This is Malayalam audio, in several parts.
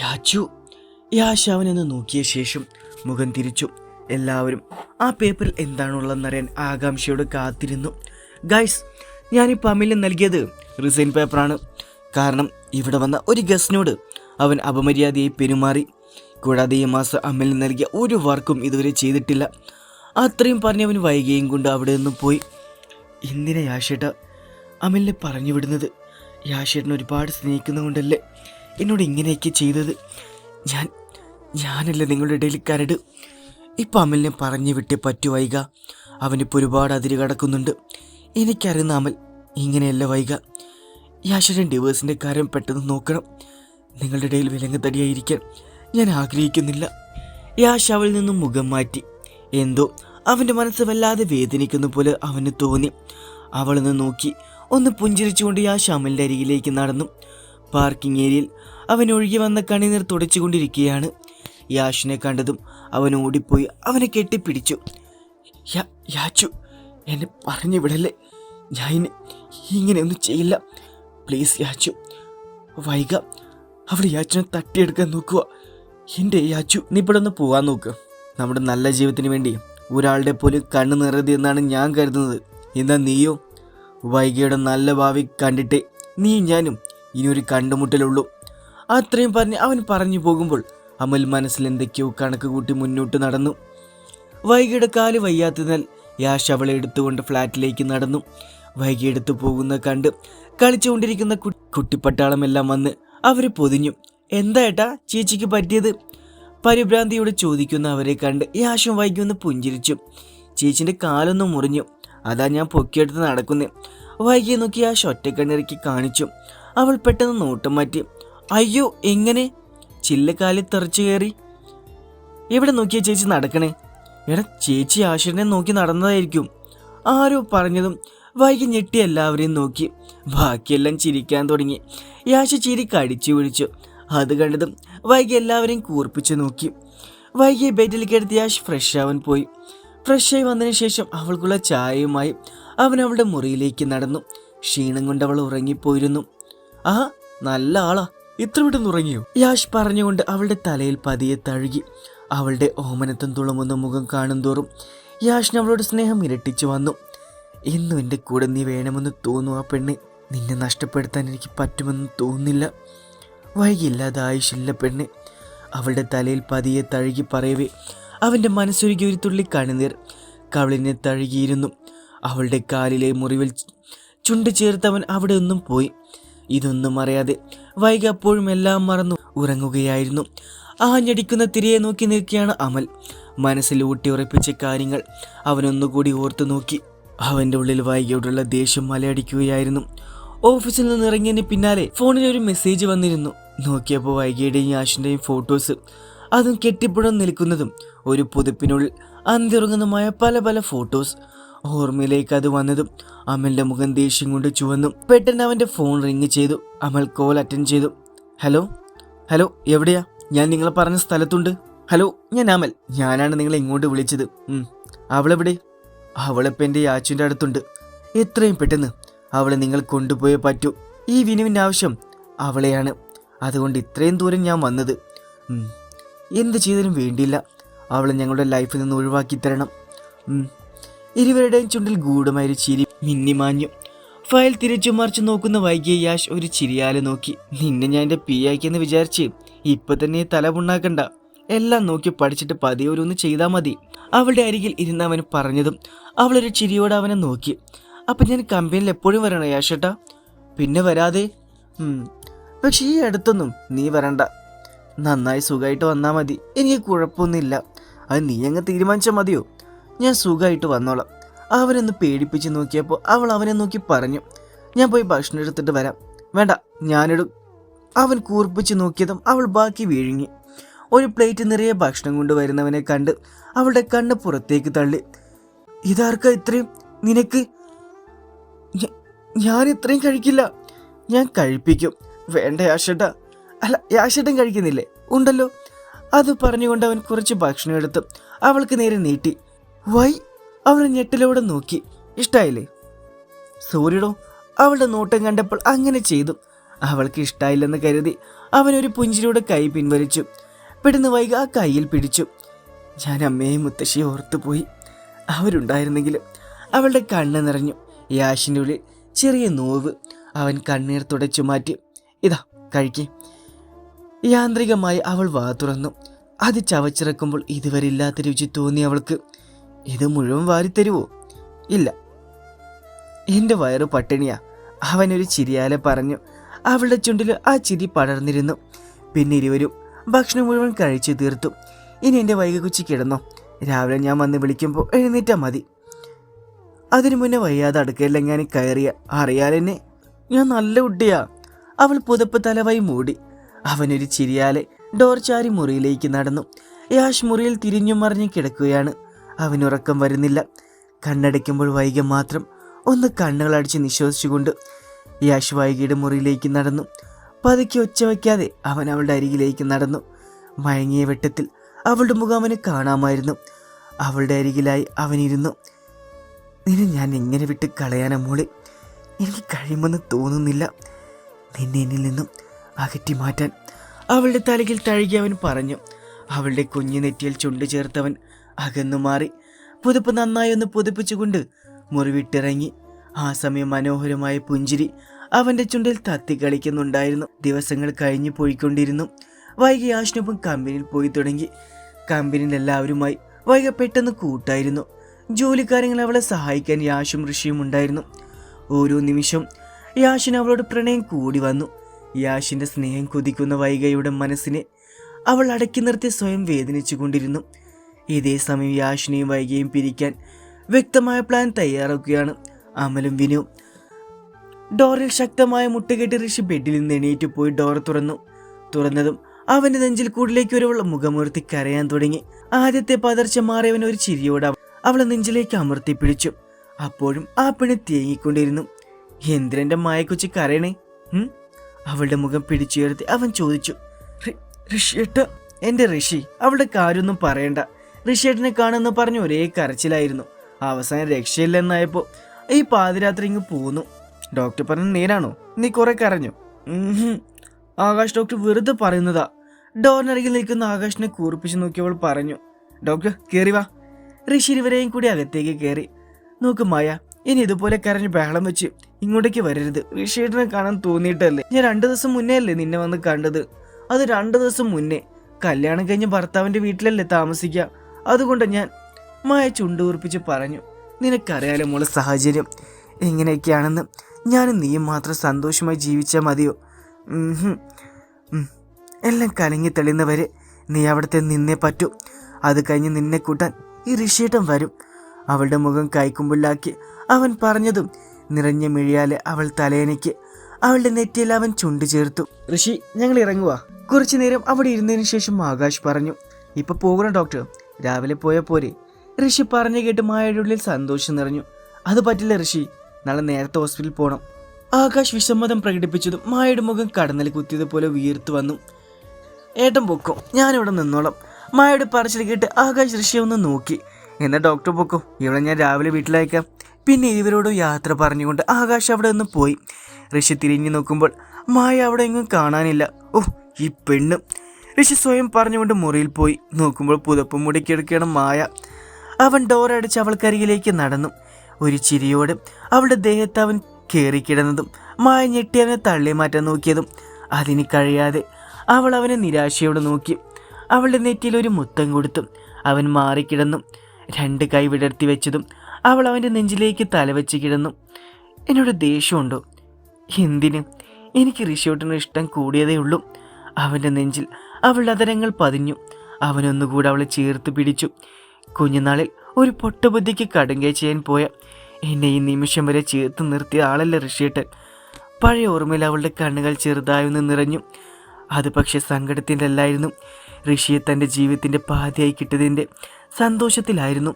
യാച്ചു. യാശ് അവനെന്ന് നോക്കിയ ശേഷം മുഖം തിരിച്ചു. എല്ലാവരും ആ പേപ്പറിൽ എന്താണുള്ളതെന്നറിയാൻ ആകാംക്ഷയോട് കാത്തിരുന്നു. ഗൈസ് ഞാനിപ്പോൾ അമിലിന് നൽകിയത് റിസൈൻ പേപ്പറാണ്. കാരണം ഇവിടെ വന്ന ഒരു ഗസ്റ്റിനോട് അവൻ അപമര്യാദയായി പെരുമാറി. കൂടാതെ ഈ മാസം അമ്മലിന് നൽകിയ ഒരു വർക്കും ഇതുവരെ ചെയ്തിട്ടില്ല. അത്രയും അവൻ വൈകിയും കൊണ്ട് അവിടെ നിന്നും പോയി. എന്തിനാ യാഷേട്ട? അമലിനെ പറഞ്ഞു വിടുന്നത് യാഷേട്ടനെ ഒരുപാട് സ്നേഹിക്കുന്നതുകൊണ്ടല്ലേ? എന്നോട് ഇങ്ങനെയൊക്കെ ചെയ്തത്. ഞാൻ ഞാനല്ല നിങ്ങളുടെ ഇടയിൽ കരട് ഇപ്പം അമലിനെ പറഞ്ഞു വിട്ടേ പറ്റു വൈക അവനിപ്പോൾ ഒരുപാട് അതിര് കടക്കുന്നുണ്ട്. എനിക്കറിയുന്ന അമൽ ഇങ്ങനെയല്ല വൈക യാശ്വരൻ ഡിവേഴ്സിന്റെ കാര്യം പെട്ടെന്ന് നോക്കണം. നിങ്ങളുടെ ഇടയിൽ വിലങ്ങത്തടിയായിരിക്കാൻ ഞാൻ ആഗ്രഹിക്കുന്നില്ല. യാഷ് അവളിൽ നിന്നും മുഖം മാറ്റി. എന്തോ അവന്റെ മനസ്സ് വല്ലാതെ വേദനിക്കുന്ന പോലെ അവന് തോന്നി. അവളൊന്ന് നോക്കി ഒന്ന് പുഞ്ചിരിച്ചുകൊണ്ട് യാഷ് അമലിന്റെ അരികിലേക്ക് നടന്നു. പാർക്കിംഗ് ഏരിയയിൽ അവൻ ഒഴുകി വന്ന കണ്ണീർ തുടച്ചുകൊണ്ടിരിക്കുകയാണ്. യാഷിനെ കണ്ടതും അവൻ ഓടിപ്പോയി അവനെ കെട്ടിപ്പിടിച്ചു. യാച്ചു എന്നെ പറഞ്ഞു വിടല്ലേ? ഞാൻ ഇങ്ങനെയൊന്നും ചെയ്യില്ല. പ്ലീസ് യാച്ചു വൈക. അവിടെ യാച്ചിനെ തട്ടിയെടുക്കാൻ നോക്കുക. എന്റെ യാച്ചു നീ ഇവിടെ ഒന്ന് പോകാൻ നോക്ക്. നമ്മുടെ നല്ല ജീവിതത്തിന് വേണ്ടി ഒരാളുടെ പോലും കണ്ണു നിറതി എന്നാണ് ഞാൻ കരുതുന്നത്. എന്നാ നീയോ? വൈകിയുടെ നല്ല ഭാവി കണ്ടിട്ട്. നീ ഞാനും ഇനി ഒരു കണ്ടുമുട്ടലുള്ളൂ. അത്രയും പറഞ്ഞ് അവൻ പറഞ്ഞു പോകുമ്പോൾ അമൽ മനസ്സിൽ എന്തൊക്കെയോ കണക്ക് കൂട്ടി മുന്നോട്ട് നടന്നു. വൈകിയുടെ കാൽ വയ്യാത്തതിനാൽ യാഷ് അവളെ എടുത്തുകൊണ്ട് ഫ്ലാറ്റിലേക്ക് നടന്നു. വൈകി എടുത്തു പോകുന്ന കണ്ട് കളിച്ചുകൊണ്ടിരിക്കുന്ന കുട്ടിപ്പട്ടാളമെല്ലാം വന്ന് അവരെ പൊതിഞ്ഞു. എന്താ ഏട്ടാ ചേച്ചിക്ക് പറ്റിയത്? പരിഭ്രാന്തിയോടെ ചോദിക്കുന്ന അവരെ കണ്ട് യാഷും വൈകി ഒന്ന് പുഞ്ചിരിച്ചു. ചേച്ചിന്റെ കാലൊന്നും മുറിഞ്ഞു. അതാ ഞാൻ പൊക്കിയെടുത്ത് നടക്കുന്നേ. വൈകി നോക്കി യാഷ് ഒറ്റക്കണ്ണിറക്കി കാണിച്ചു. അവൾ പെട്ടെന്ന് നോട്ടം മാറ്റി. അയ്യോ എങ്ങനെ? ചില്ലക്കാലിൽ തെറിച്ചു കയറി. എവിടെ നോക്കിയ ചേച്ചി നടക്കണേ? എടാ ചേച്ചി ആഷിറിനെ നോക്കി നടന്നതായിരിക്കും. ആരോ പറഞ്ഞതും വൈകി ഞെട്ടി എല്ലാവരെയും നോക്കി. ബാക്കിയെല്ലാം ചിരിക്കാൻ തുടങ്ങി. യാശ ചിരി കടിച്ചു പിടിച്ചു. അത് കണ്ടതും വൈകി എല്ലാവരെയും കൂർപ്പിച്ചു നോക്കി. വൈകി ബെഡിൽ എടുത്ത് യാഷ് ഫ്രഷ് ആവാൻ പോയി. ഫ്രഷ് ആയി വന്നതിന് ശേഷം അവൾക്കുള്ള ചായയുമായി അവൻ അവളുടെ മുറിയിലേക്ക് നടന്നു. ക്ഷീണം കൊണ്ട് അവൾ ഉറങ്ങിപ്പോയിരുന്നു. ആ നല്ല ആളാ. ഇത്ര പെട്ടെന്ന് ഉറങ്ങിയോ? യാഷ് പറഞ്ഞുകൊണ്ട് അവളുടെ തലയിൽ പതിയെ തഴുകി. അവളുടെ ഓമനത്തം തുളമുന്ന മുഖം കാണുന്തോറും യാഷിന് അവളോട് സ്നേഹം ഇരട്ടിച്ചു വന്നു. എന്നും എന്റെ കൂടെ നീ വേണമെന്ന് തോന്നു ആ പെണ്ണ്. നിന്നെ നഷ്ടപ്പെടുത്താൻ എനിക്ക് പറ്റുമെന്ന് തോന്നുന്നില്ല. വൈകില്ലാതെ ആയുഷില്ല പെണ്ണ്. അവളുടെ തലയിൽ പതിയെ തഴുകി പറയവേ അവന്റെ മനസ്സൊരുക്കി ഒരു തുള്ളി കണ്ണുനീർ കവളിനെ തഴുകിയിരുന്നു. അവളുടെ കാലിലെ മുറിവിൽ ചുണ്ട് ചേർത്തവൻ അവിടെ ഒന്നും പോയി. ഇതൊന്നും അറിയാതെ വൈകി അപ്പോഴും എല്ലാം മറന്നു ഉറങ്ങുകയായിരുന്നു. ആഞ്ഞടിക്കുന്ന തിരിയെ നോക്കി നിൽക്കുകയാണ് അമൽ. മനസ്സിൽ ഊട്ടിയുറപ്പിച്ച കാര്യങ്ങൾ അവനൊന്നുകൂടി ഓർത്തു നോക്കി. അവന്റെ ഉള്ളിൽ വൈകിയോടുള്ള ദേഷ്യം മലയടിക്കുകയായിരുന്നു. ഓഫീസിൽ നിന്ന് ഇറങ്ങിയതിന് പിന്നാലെ ഫോണിൽ ഒരു മെസ്സേജ് വന്നിരുന്നു. നോക്കിയപ്പോൾ വൈകിയുടെയും യാഷിന്റെയും ഫോട്ടോസ്. അതും കെട്ടിപ്പുഴം നിൽക്കുന്നതും ഒരു പുതുപ്പിനുള്ളിൽ അന്തിറങ്ങുന്നതുമായ പല പല ഫോട്ടോസ്. ഓർമ്മയിലേക്ക് അത് വന്നതും അമലിന്റെ മുഖം ദേഷ്യം കൊണ്ട് ചുവന്നു. പെട്ടെന്ന് അവന്റെ ഫോൺ റിങ് ചെയ്തു. അമൽ കോൾ അറ്റൻഡ് ചെയ്തു. ഹലോ ഹലോ എവിടെയാ? ഞാൻ നിങ്ങൾ പറഞ്ഞ സ്ഥലത്തുണ്ട്. ഹലോ ഞാൻ അമൽ. ഞാനാണ് നിങ്ങളെ ഇങ്ങോട്ട് വിളിച്ചത്. അവളെവിടെ? അവളിപ്പോൾ എന്റെ യാച്ചുവിന്റെ അടുത്തുണ്ട്. എത്രയും പെട്ടെന്ന് അവളെ നിങ്ങൾ കൊണ്ടുപോയേ പറ്റൂ. ഈ വിനുവിന്റെ ആവശ്യം അവളെയാണ്. അതുകൊണ്ട് ഇത്രയും ദൂരം ഞാൻ വന്നത്. എന്ത് ചെയ്താലും വേണ്ടിയില്ല. അവളെ ഞങ്ങളുടെ ലൈഫിൽ നിന്ന് ഒഴിവാക്കി തരണം. ഇരുവരുടെയും ചുണ്ടിൽ ഗൂഢമായൊരു ചിരി മിന്നിമാഞ്ഞു. ഫയൽ തിരിച്ചു മറിച്ചു നോക്കുന്ന വൈകിയ യാഷ് ഒരു ചിരിയാലെ നോക്കി. നിന്നെ ഞാൻ എന്റെ പി ആക്കിയെന്ന് വിചാരിച്ച് ഇപ്പൊ തന്നെ തല പുണ്ണാക്കണ്ട. എല്ലാം നോക്കി പഠിച്ചിട്ട് പതിയെ ഓരോന്ന് ചെയ്താൽ മതി. അവളുടെ അരികിൽ ഇരുന്ന് അവൻ പറഞ്ഞതും അവളൊരു ചിരിയോടെ അവനെ നോക്കി. അപ്പം ഞാൻ കമ്പനിയിൽ എപ്പോഴും വരണോ യാഷേട്ടാ പിന്നെ വരാതെ. പക്ഷെ ഈ അടുത്തൊന്നും നീ വരണ്ട. നന്നായി സുഖമായിട്ട് വന്നാൽ മതി. എനിക്ക് കുഴപ്പമൊന്നുമില്ല. അത് നീ അങ്ങ് തീരുമാനിച്ചാൽ മതിയോ? ഞാൻ സുഖമായിട്ട് വന്നോളാം. അവനൊന്ന് പേടിപ്പിച്ച് നോക്കിയപ്പോൾ അവൾ അവനെ നോക്കി പറഞ്ഞു ഞാൻ പോയി ഭക്ഷണം എടുത്തിട്ട് വരാം. വേണ്ട ഞാനിടും. അവൻ കൂർപ്പിച്ച് നോക്കിയതും അവൾ ബാക്കി വിഴുങ്ങി. ഒരു പ്ലേറ്റ് നിറയെ ഭക്ഷണം കൊണ്ടുവരുന്നവനെ കണ്ട് അവളുടെ കണ്ണ് പുറത്തേക്ക് തള്ളി. ഇതാർക്കാ ഇത്രയും? നിനക്ക്? ഞാൻ ഇത്രയും കഴിക്കില്ല. ഞാൻ കഴിപ്പിക്കും. വേണ്ട യാഷട്ട. അല്ല യാഷട്ടൻ കഴിക്കുന്നില്ലേ? ഉണ്ടല്ലോ. അത് പറഞ്ഞുകൊണ്ട് അവൻ കുറച്ച് ഭക്ഷണം എടുത്ത് അവൾക്ക് നേരെ നീട്ടി. വൈ അവൾ ഞെട്ടിലൂടെ നോക്കി. ഇഷ്ടായില്ലേ? സൂര്യടോ അവളുടെ നോട്ടം കണ്ടപ്പോൾ അങ്ങനെ ചെയ്തു. അവൾക്ക് ഇഷ്ടായില്ലെന്ന് കരുതി അവനൊരു പുഞ്ചിരിയുടെ കൈ പിൻവലിച്ചു. പെട്ടെന്ന് വൈക ആ കയ്യിൽ പിടിച്ചു. ഞാൻ അമ്മയെയും മുത്തശ്ശിയെ ഓർത്തുപോയി. അവരുണ്ടായിരുന്നെങ്കിലും അവളുടെ കണ്ണ് നിറഞ്ഞു. യാഷിന്റെ ഉള്ളിൽ ചെറിയ നോവ് അവൻ കണ്ണീർ തുടച്ചു മാറ്റി. ഇതാ കഴിക്കേ. യാന്ത്രികമായി അവൾ വാ തുറന്നു. അത് ചവച്ചിറക്കുമ്പോൾ ഇതുവരെ ഇല്ലാത്ത രുചി തോന്നി അവൾക്ക്. ഇത് മുഴുവൻ വാരിത്തരുവോ? ഇല്ല. എന്റെ വയറ് പട്ടിണിയാ. അവനൊരു ചിരിയാലെ പറഞ്ഞു. അവളുടെ ചുണ്ടിൽ ആ ചിരി പടർന്നിരുന്നു. പിന്നെ ഇരുവരും ഭക്ഷണം മുഴുവൻ കഴിച്ചു തീർത്തു. ഇനി എന്റെ വൈകുച്ചി കിടന്നോ. രാവിലെ ഞാൻ വന്ന് വിളിക്കുമ്പോൾ എഴുന്നേറ്റാ മതി. അതിനു മുന്നേ വയ്യാതെ അടുക്കയിലെങ്ങാനും കയറിയ അറിയാലെന്നെ ഞാൻ നല്ല കുട്ടിയാ അവൾ പുതപ്പ് തലവായി മൂടി. അവനൊരു ചിരിയാലെ ഡോർ ചാരി മുറിയിലേക്ക് നടന്നു. യാഷ് മുറിയിൽ തിരിഞ്ഞു മറിഞ്ഞു കിടക്കുകയാണ്. അവനുറക്കം വരുന്നില്ല. കണ്ണടയ്ക്കുമ്പോൾ വൈകി മാത്രം ഒന്ന് കണ്ണുകളടിച്ച് നിശ്വസിച്ചുകൊണ്ട് യാഷ് വൈകിയുടെ മുറിയിലേക്ക് നടന്നു. പതുക്കെ ഒച്ച വയ്ക്കാതെ അവൻ അവളുടെ അരികിലേക്ക് നടന്നു. മയങ്ങിയ വെട്ടത്തിൽ അവളുടെ മുഖം അവന് കാണാമായിരുന്നു. അവളുടെ അരികിലായി അവനിരുന്നു. നിന്നെ ഞാൻ എങ്ങനെ വിട്ട് കളയാനാ മോളെ? എനിക്ക് കഴിയുമെന്ന് തോന്നുന്നില്ല. നിന്നെ എന്നിൽ നിന്നും അകറ്റി മാറ്റാൻ. അവളുടെ തലകിൽ തഴുകി അവൻ പറഞ്ഞു. അവളുടെ കുഞ്ഞു നെറ്റിയിൽ ചുണ്ടു ചേർത്തവൻ അകന്നു മാറി. പുതുപ്പ് നന്നായി ഒന്ന് പുതുപ്പിച്ചുകൊണ്ട് മുറിവിട്ടിറങ്ങി. ആ സമയം മനോഹരമായ പുഞ്ചിരി അവന്റെ ചുണ്ടിൽ തത്തി കളിക്കുന്നുണ്ടായിരുന്നു. ദിവസങ്ങൾ കഴിഞ്ഞു പോയിക്കൊണ്ടിരുന്നു. വൈകി ആഷ്നൊപ്പം കമ്പനിയിൽ പോയി തുടങ്ങി. കമ്പനിയിൽ എല്ലാവരുമായി വൈകി പെട്ടെന്ന് കൂട്ടായിരുന്നു. ജോലിക്കാര്യങ്ങൾ അവളെ സഹായിക്കാൻ യാഷും ഋഷിയും ഉണ്ടായിരുന്നു. ഓരോ നിമിഷം യാഷിന് അവളോട് പ്രണയം കൂടി വന്നു. യാഷിന്റെ സ്നേഹം കൊതിക്കുന്ന വൈകയുടെ മനസ്സിനെ അവൾ അടക്കി നിർത്തി സ്വയം വേദനിച്ചു കൊണ്ടിരുന്നു ഇതേ സമയം യാഷിനെയും വൈകിയും പിരിക്കാൻ വ്യക്തമായ പ്ലാൻ തയ്യാറാക്കുകയാണ് അമലും വിനുവും ഡോറിൽ ശക്തമായ മുട്ടുകെട്ടി ഋഷി ബെഡിൽ നിന്ന് എണീറ്റ് പോയി ഡോർ തുറന്നു. തുറന്നതും അവന്റെ നെഞ്ചിൽ കൂടിലേക്ക് ഒരു മുഖമുയർത്തി കരയാൻ തുടങ്ങി. ആദ്യത്തെ പതർച്ച മാറിയവൻ ഒരു ചിരിയോട് അവ- അവളെ നെഞ്ചിലേക്ക് അമർത്തി പിടിച്ചു. അപ്പോഴും ആ പെണ്ണ് തേങ്ങിക്കൊണ്ടിരുന്നു. എന്തിനെ മായക്കൊച്ചി കരയണേ? അവളുടെ മുഖം പിടിച്ചുയർത്തി അവൻ ചോദിച്ചു. "ഋ- ഋഷിയേട്ട എന്റെ ഋഷി അവളുടെ കാര്യമൊന്നും പറയണ്ട. ഋഷിയേട്ടനെ കാണുമെന്ന് പറഞ്ഞ് ഒരേ കരച്ചിലായിരുന്നു. അവസാനം രക്ഷയില്ലെന്നായപ്പോൾ ഈ പാതിരാത്രി ഇങ്ങ് പോന്നു. ഡോക്ടർ പറഞ്ഞു നേരാണോ? നീ കുറെ കരഞ്ഞു. ആകാശ് ഡോക്ടർ വെറുതെ പറയുന്നതാ. ഡോറിനരികിൽ നിൽക്കുന്ന ആകാശിനെ കൂർപ്പിച്ച് നോക്കിയവൾ പറഞ്ഞു. ഡോക്ടർ കയറി വാ. ഋഷി ഇരുവരെയും കൂടി അകത്തേക്ക് കയറി നോക്ക് മായ ഇനി ഇതുപോലെ കരഞ്ഞ് ബഹളം വെച്ച് ഇങ്ങോട്ടേക്ക് വരരുത്. ഋഷിയേട്ടനെ കാണാൻ തോന്നിയിട്ടല്ലേ? ഞാൻ രണ്ടു ദിവസം മുന്നേ അല്ലേ നിന്നെ വന്ന് കണ്ടത്? അത് രണ്ടു ദിവസം മുന്നേ. കല്യാണം കഴിഞ്ഞ് ഭർത്താവിന്റെ വീട്ടിലല്ലേ താമസിക്കുക അതുകൊണ്ട് ഞാൻ മായ ചുണ്ടൂർപ്പിച്ച് പറഞ്ഞു നിനക്കറിയാലോ മോളെ സാഹചര്യം. എങ്ങനെയൊക്കെയാണെന്ന് ഞാനും നീയും മാത്രം സന്തോഷമായി ജീവിച്ചാൽ മതിയോ. എല്ലാം കലങ്ങി തെളിയുന്നവരെ നീ അവിടുത്തെ നിന്നേ പറ്റൂ. അത് കഴിഞ്ഞ് നിന്നെ കൂട്ടാൻ ഈ ഋഷിയേട്ടൻ വരും. അവളുടെ മുഖം കൈക്കുമ്പിള്ളാക്കി അവൻ പറഞ്ഞതും നിറഞ്ഞ മിഴിയാലെ അവൾ തലേനയ്ക്ക് അവളുടെ നെറ്റിയിൽ അവൻ ചുണ്ടു ചേർത്തു. ഋഷി ഞങ്ങൾ ഇറങ്ങുക കുറച്ചു നേരം അവിടെ ഇരുന്നതിന് ശേഷം ആകാശ് പറഞ്ഞു ഇപ്പൊ പോകണം ഡോക്ടർ. രാവിലെ പോയ പോരെ. ഋഷി പറഞ്ഞു കേട്ട് മായയുടെ ഉള്ളിൽ സന്തോഷം നിറഞ്ഞു. അത് പറ്റില്ല ഋഷി നാളെ നേരത്തെ ഹോസ്പിറ്റലിൽ പോകണം ആകാശ് വിസമ്മതം പ്രകടിപ്പിച്ചതും മായയുടെ മുഖം കടന്നൽ കുത്തിയതുപോലെ വീർത്തു വന്നു. ഏട്ടൻ പൊക്കോ ഞാനിവിടെ നിന്നോളാം. മായയുടെ പറച്ചിൽ കേട്ട് ആകാശ് ഋഷിയെ ഒന്ന് നോക്കി. എന്നാൽ ഡോക്ടർ പൊക്കോ ഇവിടെ ഞാൻ രാവിലെ വീട്ടിലയക്കാം. പിന്നെ ഇവരോട് യാത്ര പറഞ്ഞുകൊണ്ട് ആകാശ് അവിടെ നിന്ന് പോയി. ഋഷി തിരിഞ്ഞു നോക്കുമ്പോൾ മായ അവിടെ എങ്ങും കാണാനില്ല. ഓ ഈ പെണ്ണ്. ഋഷി സ്വയം പറഞ്ഞുകൊണ്ട് മുറിയിൽ പോയി. നോക്കുമ്പോൾ പുതപ്പ് മുടിക്കിടക്കണം മായ. അവൻ ഡോറടിച്ച് അവൾക്കരികിലേക്ക് നടന്നു. ഒരു ചിരിയോടെ അവളുടെ ദേഹത്ത് അവൻ കയറിക്കിടന്നതും മായ ഞെട്ടി അവനെ തള്ളി മാറ്റാൻ നോക്കിയതും അതിന് കഴിയാതെ അവൾ അവനെ നിരാശയോടെ നോക്കി. അവളുടെ നെറ്റിയിൽ ഒരു മുത്തം കൊടുത്തു. അവൻ മാറിക്കിടന്നു. രണ്ട് കൈ വിടർത്തി വെച്ചതും അവൾ അവന്റെ നെഞ്ചിലേക്ക് തലവെച്ച് കിടന്നു. എന്നോട് ദേഷ്യമുണ്ടോ? എന്തിന്? എനിക്ക് ഋഷിയോട്ടിന് ഇഷ്ടം കൂടിയതേ ഉള്ളൂ. അവന്റെ നെഞ്ചിൽ അവളുടെ അതരങ്ങൾ പതിഞ്ഞു. അവനൊന്നുകൂടെ അവളെ ചേർത്ത് പിടിച്ചു. കുഞ്ഞുനാളിൽ ഒരു പൊട്ടുബുദ്ധിക്ക് കടുങ്കൈ ചെയ്യാൻ പോയ എന്നെ ഈ നിമിഷം വരെ ചേർത്ത് നിർത്തിയ ആളല്ല ഋഷിയേട്ടൻ. പഴയ ഓർമ്മയിൽ അവളുടെ കണ്ണുകൾ ചെറുതായൊന്ന് നിറഞ്ഞു. അത് പക്ഷെ സങ്കടത്തിന്റെ അല്ലായിരുന്നു ഋഷിയെ തന്റെ ജീവിതത്തിന്റെ പാതിയായി കിട്ടിയതിന്റെ സന്തോഷത്തിലായിരുന്നു.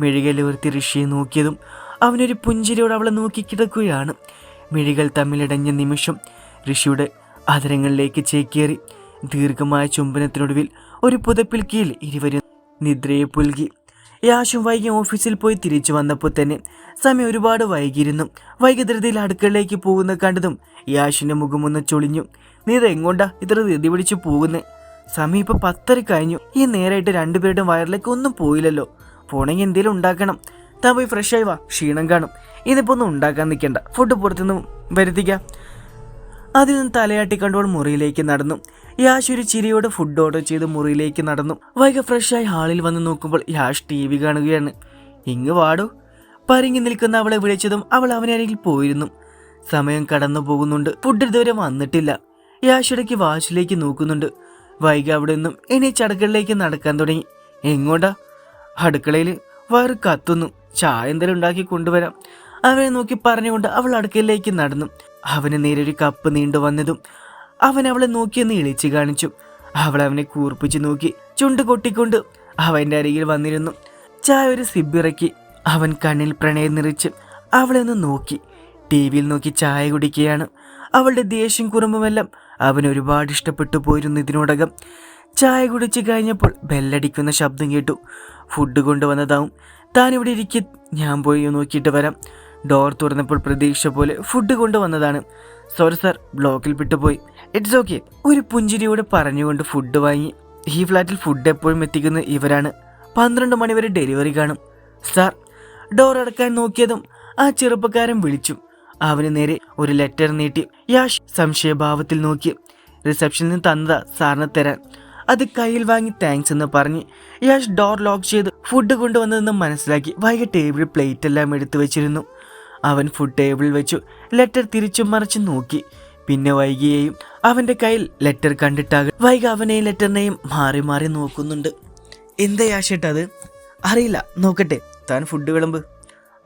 മിഴികളുയർത്തി ഋഷിയെ നോക്കിയതും അവനൊരു പുഞ്ചിരിയോട് അവളെ നോക്കി കിടക്കുകയാണ്. മിഴികൾ തമ്മിലിടഞ്ഞ നിമിഷം ഋഷിയുടെ അതരങ്ങളിലേക്ക് ചേക്കേറി. ദീർഘമായ ചുംബനത്തിനൊടുവിൽ ഒരു പുതപ്പിൽ കീഴിൽ ഇരുവരും നിദ്രയെ പുൽകി. യാഷും വൈകി ഓഫീസിൽ പോയി തിരിച്ചു വന്നപ്പോൾ തന്നെ സമയം ഒരുപാട് വൈകിയിരുന്നു. വൈകി ധൃതിയിൽ അടുക്കളയിലേക്ക് പോകുന്ന കണ്ടതും യാഷിന്റെ മുഖമൊന്ന് ചൊളിഞ്ഞു. നീ ഇത് എങ്ങോട്ടാ ഇത്ര ധൃതി പിടിച്ച് പോകുന്നേ? സമയം ഇപ്പൊ പത്തര കഴിഞ്ഞു. ഈ നേരായിട്ട് രണ്ടുപേരുടെയും വയറിലേക്ക് ഒന്നും പോയില്ലല്ലോ. പോണെങ്കിൽ എന്തേലും ഉണ്ടാക്കണം. താൻ പോയി ഫ്രഷ് ആയി വാ. ക്ഷീണം കാണും. ഇതിപ്പോ ഒന്നും ഉണ്ടാക്കാൻ നിൽക്കണ്ട. ഫുഡ് പുറത്തുനിന്ന് വരുത്തിക്കാം. അതിൽ നിന്ന് തലയാട്ടി കണ്ടോൾ മുറിയിലേക്ക് നടന്നു. യാഷ് ഒരു ചിരിയോടെ ഫുഡ് ഓർഡർ ചെയ്ത് മുറിയിലേക്ക് നടന്നു. വൈകി ഫ്രഷായി ഹാളിൽ വന്ന് നോക്കുമ്പോൾ യാഷ് ടി വി കാണുകയാണ്. ഇങ്ങ് വാടൂ. പരിങ്ങി നിൽക്കുന്ന അവളെ വിളിച്ചതും അവൾ അവനെ അരികിൽ പോയിരുന്നു. സമയം കടന്നു പോകുന്നുണ്ട്. ഫുഡ് ഇതുവരെ വന്നിട്ടില്ല. യാഷിടയ്ക്ക് വാച്ചിലേക്ക് നോക്കുന്നുണ്ട്. വൈകി അവിടെ നിന്നും ഇനി ചടക്കളിലേക്ക് നടക്കാൻ തുടങ്ങി. എങ്ങോട്ടാ? അടുക്കളയിൽ. വയറ് കത്തുന്നു. ചായ എന്തെങ്കിലും ഉണ്ടാക്കി കൊണ്ടുവരാം. അവനെ നോക്കി പറഞ്ഞുകൊണ്ട് അവൾ അടുക്കളയിലേക്ക് നടന്നു. അവന് നേരൊരു കപ്പ് നീണ്ടു വന്നതും അവൻ അവളെ നോക്കിയെന്ന് ഇളിച്ചു കാണിച്ചു. അവൾ അവനെ കൂർപ്പിച്ചു നോക്കി ചുണ്ട് കൊട്ടിക്കൊണ്ട് അവന്റെ അരികിൽ വന്നിരുന്നു. ചായ ഒരു സിബിറക്കി അവൻ കണ്ണിൽ പ്രണയം നിറച്ച് അവളെ ഒന്ന് നോക്കി ടി വിയിൽ നോക്കി ചായ കുടിക്കുകയാണ്. അവളുടെ ദേഷ്യം കുറുമ്പുമെല്ലാം അവൻ ഒരുപാട് ഇഷ്ടപ്പെട്ടു പോയിരുന്നു ഇതിനോടകം. ചായ കുടിച്ച് കഴിഞ്ഞപ്പോൾ ബെല്ലടിക്കുന്ന ശബ്ദം കേട്ടു. ഫുഡ് കൊണ്ടുവന്നതാവും. താൻ ഇവിടെ ഇരിക്കെ ഞാൻ പോയി നോക്കിയിട്ട് വരാം. ഡോർ തുറന്നപ്പോൾ പ്രതീക്ഷ പോലെ ഫുഡ് കൊണ്ടുവന്നതാണ്. സോറി സാർ ബ്ലോക്കിൽ വിട്ടുപോയി ഇറ്റ്സ് ഓക്കെ ഒരു പുഞ്ചിരിയോട് പറഞ്ഞുകൊണ്ട് ഫുഡ് വാങ്ങി. ഈ ഫ്ലാറ്റിൽ ഫുഡ് എപ്പോഴും എത്തിക്കുന്ന ഇവരാണ്. പന്ത്രണ്ട് മണിവരെ ഡെലിവറി കാണും. സാർ ഡോർ അടക്കാൻ നോക്കിയതും ആ ചെറുപ്പക്കാരൻ വിളിച്ചു. അവന് നേരെ ഒരു ലെറ്റർ നീട്ടി. യാഷ് സംശയഭാവത്തിൽ നോക്കി. റിസപ്ഷനിൽ നിന്ന് തന്നതാ സാറിന് തരാൻ. അത് കയ്യിൽ വാങ്ങി താങ്ക്സ് എന്ന് പറഞ്ഞ് യാഷ് ഡോർ ലോക്ക് ചെയ്ത് ഫുഡ് കൊണ്ടുവന്നതെന്ന് മനസ്സിലാക്കി വൈകിട്ട് ടേബിൾ പ്ലേറ്റ് എല്ലാം എടുത്തു വെച്ചിരുന്നു. അവൻ ഫുഡ് ടേബിൾ വെച്ചു. ലെറ്റർ തിരിച്ചും മറിച്ചു നോക്കി. പിന്നെ വൈകിയെയും അവന്റെ കയ്യിൽ ലെറ്റർ കണ്ടിട്ടാകും വൈകി അവനെയും ലെറ്ററിനെയും മാറി മാറി നോക്കുന്നുണ്ട്. എന്താ യാഷേട്ടത് അറിയില്ല. നോക്കട്ടെ. താൻ ഫുഡ് വിളമ്പ്.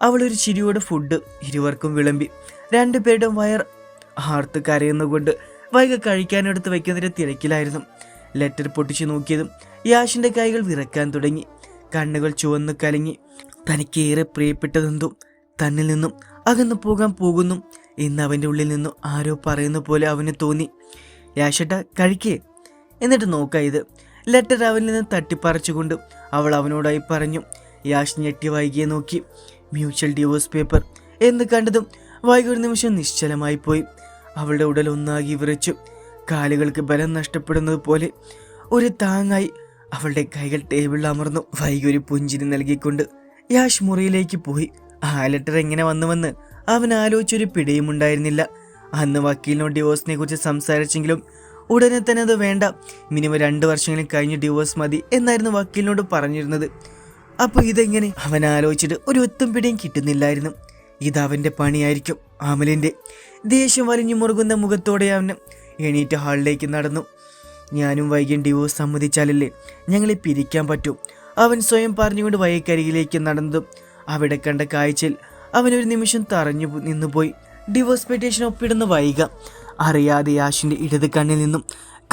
അവളൊരു ചിരിയോടെ ഫുഡ് ഇരുവർക്കും വിളമ്പി. രണ്ടുപേരുടെയും വയർ ആർത്ത് കരയുന്നുകൊണ്ട് വൈക കഴിക്കാനെടുത്ത് വയ്ക്കുന്നതിന്റെ തിരക്കിലായിരുന്നു. ലെറ്റർ പൊട്ടിച്ചു നോക്കിയതും യാഷിന്റെ കൈകൾ വിറക്കാൻ തുടങ്ങി. കണ്ണുകൾ ചുവന്ന് കലങ്ങി. തനിക്കേറെ പ്രിയപ്പെട്ടതെന്തും? തന്നിൽ നിന്നും അകന്നു പോകാൻ പോകുന്നു. എന്ന് അവന്റെ ഉള്ളിൽ നിന്നും ആരോ പറയുന്ന പോലെ അവന് തോന്നി. യാഷട്ട കഴിക്കേ. എന്നിട്ട് നോക്ക ഇത്. ലെറ്റർ അവനിൽ നിന്ന് തട്ടിപ്പറിച്ചുകൊണ്ട് അവൾ അവനോടായി പറഞ്ഞു. യാഷ് ഞെട്ടി വൈകിയെ നോക്കി. മ്യൂച്വൽ ഡിവോഴ്സ് പേപ്പർ എന്ന് കണ്ടതും വൈകി ഒരു നിമിഷം നിശ്ചലമായി പോയി. അവളുടെ ഉടൽ ഒന്നാകി വിറച്ചു. കാലുകൾക്ക് ബലം നഷ്ടപ്പെടുന്നത് പോലെ ഒരു താങ്ങായി അവളുടെ കൈകൾ ടേബിളിൽ അമർന്നു. വൈകി ഒരു പുഞ്ചിരി നൽകിക്കൊണ്ട് യാഷ് മുറിയിലേക്ക് പോയി. ആ ലെറ്റർ എങ്ങനെ വന്നുവെന്ന് അവൻ ആലോചിച്ചൊരു പിടിയും ഉണ്ടായിരുന്നില്ല. അന്ന് വക്കീലിനോട് ഡിവോഴ്സിനെ കുറിച്ച് സംസാരിച്ചെങ്കിലും ഉടനെ തന്നെ അത് വേണ്ട. മിനിമം രണ്ട് വർഷങ്ങളിൽ കഴിഞ്ഞ് ഡിവോഴ്സ് മതി എന്നായിരുന്നു വക്കീലിനോട് പറഞ്ഞിരുന്നത്. അപ്പോൾ ഇതെങ്ങനെ? അവൻ ആലോചിച്ചിട്ട് ഒരു ഒത്തും പിടിയും കിട്ടുന്നില്ലായിരുന്നു. ഇത് അവന്റെ പണിയായിരിക്കും അമലിന്റെ. ദേഷ്യം വലിഞ്ഞു മുറുകുന്ന മുഖത്തോടെ അവൻ എണീറ്റ് ഹാളിലേക്ക് നടന്നു. ഞാനും വൈകിയും ഡിവോഴ്സ് സമ്മതിച്ചാലല്ലേ ഞങ്ങളെ പിരിക്കാൻ പറ്റൂ? അവൻ സ്വയം പറഞ്ഞുകൊണ്ട് വൈകരികിലേക്ക് നടന്നതും അവിടെ കണ്ട കാഴ്ചയിൽ അവനൊരു നിമിഷം തറഞ്ഞു നിന്നുപോയി. ഡിവോഴ്സ് പെറ്റീഷൻ ഒപ്പിടുന്ന വൈക അറിയാതെ യാഷിന്റെ ഇടത് കണ്ണിൽ നിന്നും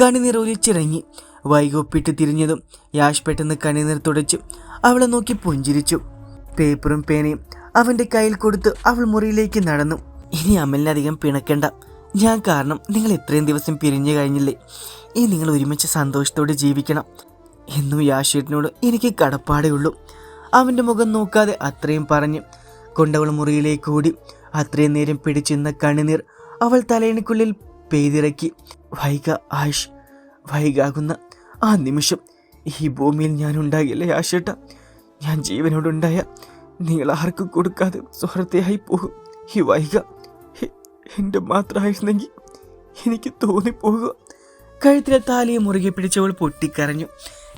കണ്ണിനീർ ഒലിച്ചിറങ്ങി വൈക ഒപ്പിട്ട് തിരിഞ്ഞതും യാഷ് പെട്ടെന്ന് കണ്ണിനീർ തുടച്ച് അവളെ നോക്കി പുഞ്ചിരിച്ചു. പേപ്പറും പേനയും അവന്റെ കയ്യിൽ കൊടുത്ത് അവൾ മുറിയിലേക്ക് നടന്നു. ഇനി അമലിനധികം പിണക്കണ്ട. ഞാൻ കാരണം നിങ്ങൾ ഇത്രയും ദിവസം പിരിഞ്ഞു കഴിഞ്ഞില്ലേ. ഇനി നിങ്ങൾ ഒരുമിച്ച് സന്തോഷത്തോടെ ജീവിക്കണം എന്നും യാഷേട്ടിനോട് എനിക്ക് കടപ്പാടേ ഉള്ളൂ. അവന്റെ മുഖം നോക്കാതെ അത്രയും പറഞ്ഞ്. കൊണ്ടവൾ മുറിയിലേക്ക് ഓടി. അത്രയും നേരം പിടിച്ചിരുന്ന കണ്ണുനീർ അവൾ തലേണിക്കുള്ളിൽ പെയ്തിറക്കി. വൈക ആഷ് വൈകാകുന്ന ആ നിമിഷം. ഈ ഭൂമിയിൽ ഞാൻ ഉണ്ടാകില്ലേ ആശേട്ട ഞാൻ ജീവനോടുണ്ടായ നിങ്ങൾ ആർക്കും കൊടുക്കാതെ സുഹൃത്തിയായി പോകും. ഈ വൈക എന്റെ മാത്രമായിരുന്നെങ്കിൽ എനിക്ക് തോന്നിപ്പോകുക. കഴുത്തിലെ താലിയെ മുറുകെ പിടിച്ചവൾ പൊട്ടിക്കരഞ്ഞു.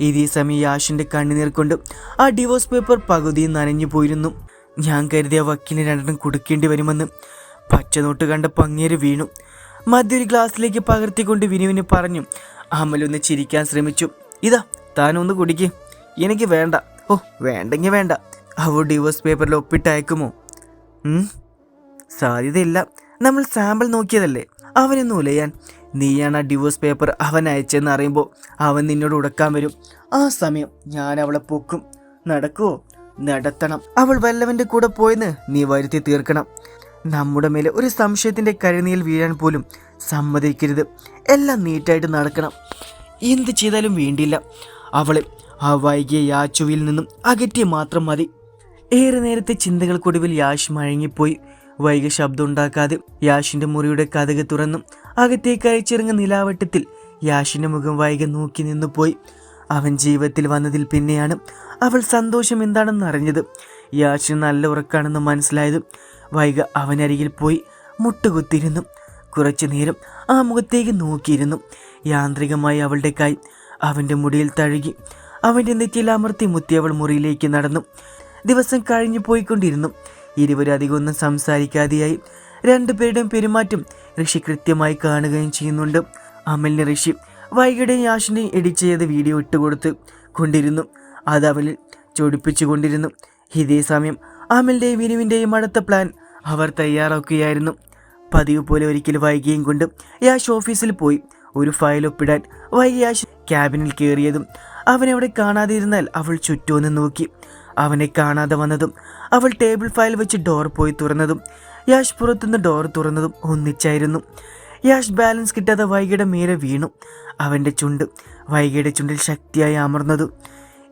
ഇതേ സമയം യാഷിന്റെ കണ്ണുനീർ കൊണ്ട് ആ ഡിവോഴ്സ് പേപ്പർ പകുതി നനഞ്ഞു പോയിരുന്നു. ഞാൻ കരുതിയ വക്കീലിന് രണ്ടെണ്ണം കൊടുക്കേണ്ടി വരുമെന്ന് പച്ചനോട്ട് കണ്ട പങ്ങേര് വീണു. മധ്യ ഒരു ഗ്ലാസ്സിലേക്ക് പകർത്തിക്കൊണ്ട് വിനുവിന് പറഞ്ഞു അമലൊന്ന് ചിരിക്കാൻ ശ്രമിച്ചു. ഇതാ താനൊന്ന് കുടിക്ക്. എനിക്ക് വേണ്ട. ഓ വേണ്ടെങ്കിൽ വേണ്ട. അവ ഡിവോഴ്സ് പേപ്പറിൽ ഒപ്പിട്ട് അയക്കുമോ ഉം സാധ്യതയില്ല. നമ്മൾ സാമ്പിൾ നോക്കിയതല്ലേ? അവനൊന്നും ഉലയാൻ. നീയാണ് ആ ഡിവോഴ്സ് പേപ്പർ അവൻ അയച്ചെന്ന് അറിയുമ്പോൾ അവൻ നിന്നോട് ഉടക്കാൻ വരും. ആ സമയം ഞാൻ അവളെ പൊക്കും. നടക്കുവോ? നടത്തണം. അവൾ വല്ലവന്റെ കൂടെ പോയെന്ന് നീ വരുത്തി തീർക്കണം. നമ്മുടെ മേലെ ഒരു സംശയത്തിന്റെ കരുനീയിൽ വീഴാൻ പോലും സമ്മതിക്കരുത്. എല്ലാം നീറ്റായിട്ട് നടക്കണം. എന്ത് ചെയ്താലും വേണ്ടിയില്ല. അവളെ ആ വൈകിയ യാച്ചുവിൽ നിന്നും അകറ്റി മാത്രം മതി. ഏറെ നേരത്തെ ചിന്തകൾക്കൊടുവിൽ യാഷ് മഴങ്ങിപ്പോയി വൈകി ശബ്ദമുണ്ടാക്കാതെ യാഷിന്റെ മുറിയുടെ കഥക് തുറന്നും അകത്തേക്ക് അയച്ചിറങ്ങ നിലാവട്ടത്തിൽ യാഷിന്റെ മുഖം വൈകി നോക്കി നിന്നു പോയി. അവൻ ജീവിതത്തിൽ വന്നതിൽ പിന്നെയാണ് അവൾ സന്തോഷം എന്താണെന്ന് അറിഞ്ഞത്. യാഷിന് നല്ല ഉറക്കാണെന്ന് മനസ്സിലായത്. വൈക അവനരികിൽ പോയി മുട്ടുകുത്തിയിരുന്നു. കുറച്ചു നേരം ആ മുഖത്തേക്ക് നോക്കിയിരുന്നു. യാന്ത്രികമായി അവളുടെ കൈ അവന്റെ മുടിയിൽ തഴുകി അവന്റെ നെറ്റിയിൽ അമർത്തി മുത്തി അവൾ മുറിയിലേക്ക് നടന്നു. ദിവസം കഴിഞ്ഞു പോയിക്കൊണ്ടിരുന്നു. ഇരുവരും അധികമൊന്നും സംസാരിക്കാതെയായി. രണ്ടുപേരുടെയും പെരുമാറ്റം ഋഷി കൃത്യമായി കാണുകയും ചെയ്യുന്നുണ്ട്. അമലിന് ഋഷി വൈകിയുടെയും യാഷിന്റെയും എഡിറ്റ് ചെയ്ത് വീഡിയോ ഇട്ടുകൊടുത്ത് കൊണ്ടിരുന്നു. അത് അവനിൽ ചൊടിപ്പിച്ചുകൊണ്ടിരുന്നു ഇതേ സമയം അമലിന്റെയും വിനുവിന്റെയും അടുത്ത പ്ലാൻ അവർ തയ്യാറാക്കുകയായിരുന്നു. പതിവ് പോലെ ഒരിക്കൽ വൈകിയും കൊണ്ട് യാഷ് ഓഫീസിൽ പോയി. ഒരു ഫയൽ ഒപ്പിടാൻ വൈകി യാഷ് ക്യാബിനിൽ കയറിയതും അവനവിടെ കാണാതെ ഇരുന്നാൽ അവൾ ചുറ്റുമൊന്ന് നോക്കി. അവനെ കാണാതെ വന്നതും അവൾ ടേബിൾ ഫയൽ വെച്ച് ഡോർ പോയി തുറന്നതും യാഷ് പുറത്തുനിന്ന് ഡോർ തുറന്നതും ഒന്നിച്ചായിരുന്നു. യാഷ് ബാലൻസ് കിട്ടാതെ വൈകിയുടെ മേലെ വീണു. അവന്റെ ചുണ്ട് വൈകിയുടെ ചുണ്ടിൽ ശക്തിയായി അമർന്നതും.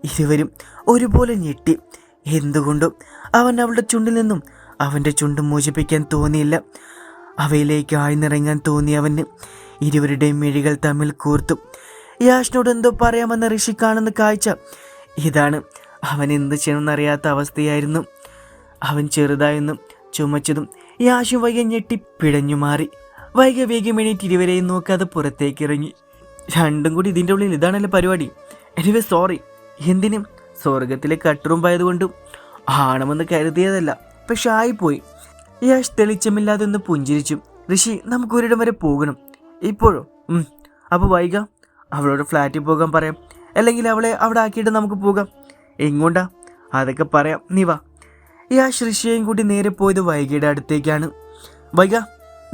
ഇരുവരും ഒരുപോലെ ഞെട്ടി. എന്തുകൊണ്ടും അവൻ അവളുടെ ചുണ്ടിൽ നിന്നും അവന്റെ ചുണ്ട് മോചിപ്പിക്കാൻ തോന്നിയില്ല. അവയിലേക്ക് ആഴ്ന്നിറങ്ങാൻ തോന്നിയവന് ഇരുവരുടെയും മിഴികൾ തമ്മിൽ കൂർത്തു. യാഷിനോട് എന്തോ പറയാമെന്ന ഋഷി കാണുന്ന കാഴ്ച. ഇതാണ് അവൻ എന്ത് ചെയ്യണമെന്നറിയാത്ത അവസ്ഥയായിരുന്നു. അവൻ ചെറുതായെന്നും ചുമച്ചതും യാഷും വൈകി ഞെട്ടി പിടഞ്ഞു മാറി. വൈകി വേഗം എണീറ്റ് ഇരുവരെയും നോക്കാതെ പുറത്തേക്ക് ഇറങ്ങി രണ്ടും കൂടി ഇതിന്റെ ഉള്ളിൽ ഇതാണല്ലോ പരിപാടി. എനിവേ സോറി എന്തിനും? സ്വർഗത്തിലെ കട്ടുറുമ്പായതുകൊണ്ടും ആണമെന്ന് കരുതിയതല്ല. പക്ഷെ ആയിപ്പോയി. യാഷ് തെളിച്ചമില്ലാതെ ഒന്ന് പുഞ്ചിരിച്ചു. ഋഷി നമുക്ക് ഒരിടം വരെ പോകണം. ഇപ്പോഴോ? അപ്പോൾ വൈക അവളോട് ഫ്ലാറ്റിൽ പോകാൻ പറയാം. അല്ലെങ്കിൽ അവളെ അവിടെ ആക്കിയിട്ട് നമുക്ക് പോകാം. എങ്ങോട്ടാ അതൊക്കെ പറയാം. നീ വാ. യാഷ് ഋഷിയെയും കൂട്ടി നേരെ പോയത് വൈകിയുടെ അടുത്തേക്കാണ്. വൈക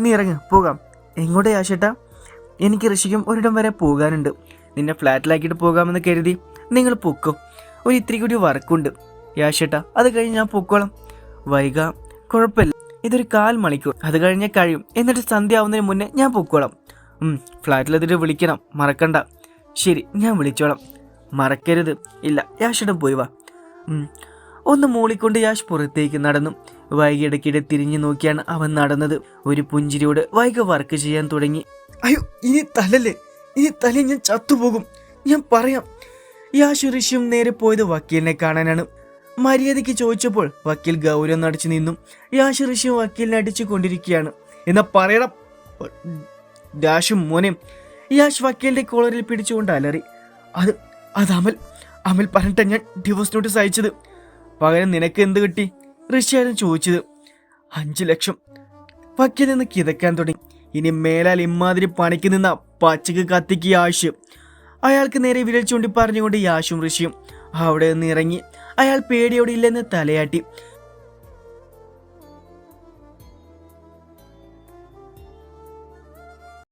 നീ ഇറങ്ങ് പോകാം. എങ്ങോട്ടെ യാഷേട്ടാ എനിക്ക് ഋഷിക്കും ഒരിടം വരെ പോകാനുണ്ട്. നിന്നെ ഫ്ലാറ്റിലാക്കിയിട്ട് പോകാമെന്ന് കരുതി നിങ്ങൾ പൊക്കോ. ഒരു ഇത്തിരി കൂടി വർക്കുണ്ട്. യാഷേട്ടാ അത് കഴിഞ്ഞ് ഞാൻ പൊക്കോളാം. വൈക കുഴപ്പമില്ല. ഇതൊരു കാൽ മണിക്കൂർ. അത് കഴിഞ്ഞാൽ കഴിയും. എന്നിട്ട് സന്ധ്യ ആവുന്നതിന് മുന്നേ ഞാൻ പൊക്കോളാം. ഫ്ലാറ്റിലെത്തിട്ട് വിളിക്കണം. മറക്കണ്ട. ശരി ഞാൻ വിളിച്ചോളാം. മറക്കരുത്. ഇല്ല യാശേട്ടൻ പോയി വാ. ഒന്ന് മൂളിക്കൊണ്ട് യാഷ് പുറത്തേക്ക് നടന്നു. വൈകി ഇടയ്ക്കിടെ തിരിഞ്ഞു നോക്കിയാണ് അവൻ നടന്നത്. ഒരു പുഞ്ചിരിയോട് വൈക വർക്ക് ചെയ്യാൻ തുടങ്ങി. അയ്യോ ഇനി തലല്ലേ? ഇനി തല ഞാൻ ചത്തുപോകും. ഞാൻ പറയാം. യാഷ് ഋഷിയും നേരെ പോയത് വക്കീലിനെ കാണാനാണ്. മര്യാദയ്ക്ക് ചോദിച്ചപ്പോൾ വക്കീൽ ഗൗരവം നടിച്ചു നിന്നും. യാഷ് ഋഷിയും വക്കീലിനെ അടിച്ചു കൊണ്ടിരിക്കുകയാണ്. എന്നാ പറയണം ഡാഷും മോനെ യാഷ് വക്കീലിന്റെ കോളറിൽ പിടിച്ചുകൊണ്ട് അലറി. അത് അത് അമൽ അമൽ പറഞ്ഞിട്ട് ഞാൻ ഡിവോഴ്സ് നോട്ടീസ് അയച്ചത്. പകരം നിനക്ക് എന്ത് കിട്ടി? ഋഷിയായിരുന്നു ചോദിച്ചത് അഞ്ചു ലക്ഷം. പക്കി നിന്ന് കിതക്കാൻ തുടങ്ങി. ഇനി മേലാൽ ഇമ്മാതിരി പണിക്ക് നിന്ന പച്ചക്ക് കത്തിക്ക് യാശു അയാൾക്ക് നേരെ വിരൽ ചൂണ്ടി പറഞ്ഞുകൊണ്ട് യാശും ഋഷിയും അവിടെ നിന്ന് ഇറങ്ങി. അയാൾ പേടിയോടെ ഇല്ലെന്ന് തലയാട്ടി.